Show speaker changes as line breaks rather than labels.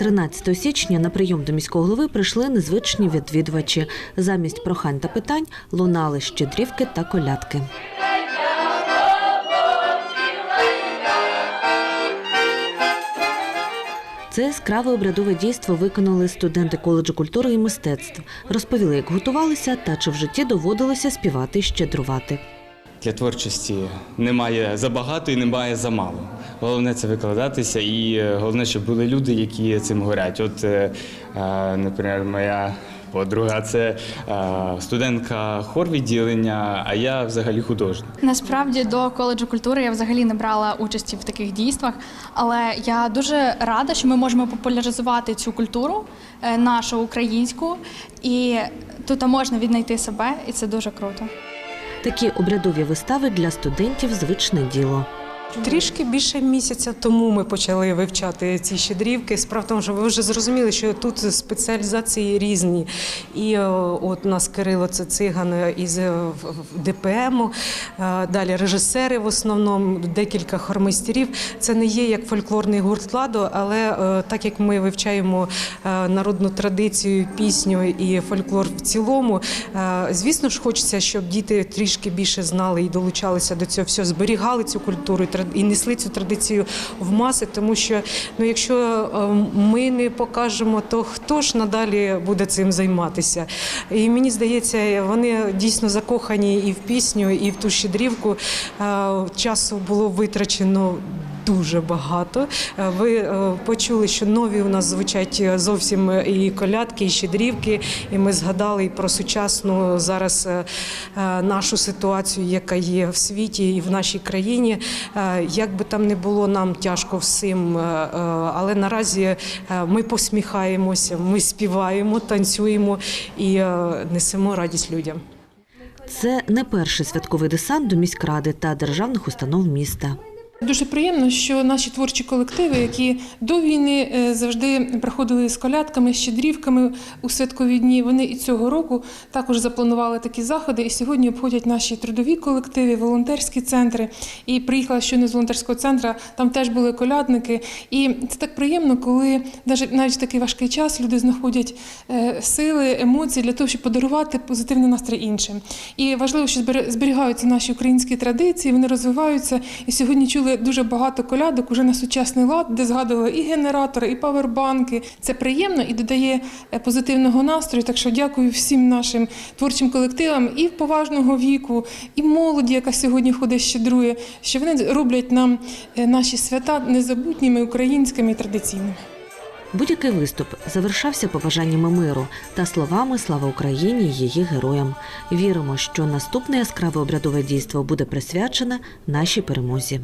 13 січня на прийом до міського голови прийшли незвичні відвідувачі. Замість прохань та питань лунали щедрівки та колядки. Це яскраве обрядове дійство виконали студенти коледжу культури і мистецтв. Розповіли, як готувалися та чи в житті доводилося співати і щедрувати.
Для творчості немає забагато і немає замало. Головне це викладатися, і е, головне, щоб були люди, які цим горять. От, е, е, наприклад, моя подруга це студентка хорвідділення, а я взагалі художник.
Насправді до коледжу культури я взагалі не брала участі в таких дійствах, але я дуже рада, що ми можемо популяризувати цю культуру, нашу українську, і тут можна віднайти себе, і це дуже круто.
Такі обрядові вистави для студентів звичне діло.
Трішки більше місяця тому ми почали вивчати ці щедрівки. Справа в тому, що ви вже зрозуміли, що тут спеціалізації різні. І е, от у нас Кирило це циган із е, ДПМу, е, далі режисери в основному, декілька хормейстерів. Це не є як фольклорний гурт ладо, але так як ми вивчаємо народну традицію, пісню і фольклор в цілому, звісно ж, хочеться, щоб діти трішки більше знали і долучалися до цього всього, зберігали цю культуру і і несли цю традицію в маси, тому що ну, якщо е, ми не покажемо, то хто ж надалі буде цим займатися? І мені здається, вони дійсно закохані і в пісню, і в ту щедрівку. Е, Часу було витрачено. Дуже багато. Е, Ви е, почули, що нові у нас звучать е, зовсім і колядки, і щедрівки. І ми згадали і про сучасну зараз нашу ситуацію, яка є в світі і в нашій країні. Як би там не було нам тяжко всім, але наразі ми посміхаємося, ми співаємо, танцюємо і несемо радість людям.
Це не перший святковий десант до міськради та державних установ міста.
Дуже приємно, що наші творчі колективи, які до війни е, завжди приходили з колядками, з щедрівками у святкові дні, вони і цього року також запланували такі заходи. І сьогодні обходять наші трудові колективи, волонтерські центри. І приїхала щойно з волонтерського центру, там теж були колядники. І це так приємно, коли навіть в такий важкий час люди знаходять е, сили, емоції для того, щоб подарувати позитивний настрій іншим. І важливо, що зберігаються наші українські традиції, вони розвиваються. І сьогодні чули дуже багато колядок уже на сучасний лад, де згадували і генератори, і павербанки. Це приємно і додає е, позитивного настрою. Так що дякую всім нашим творчим колективам і поважного віку, і молоді, яка сьогодні ходить щедрує, що вони роблять нам е, наші свята незабутніми українськими і традиційними.
Будь-який виступ завершався побажаннями миру та словами Слава Україні і її героям. Віримо, що наступне яскраве обрядове дійство буде присвячене нашій перемозі.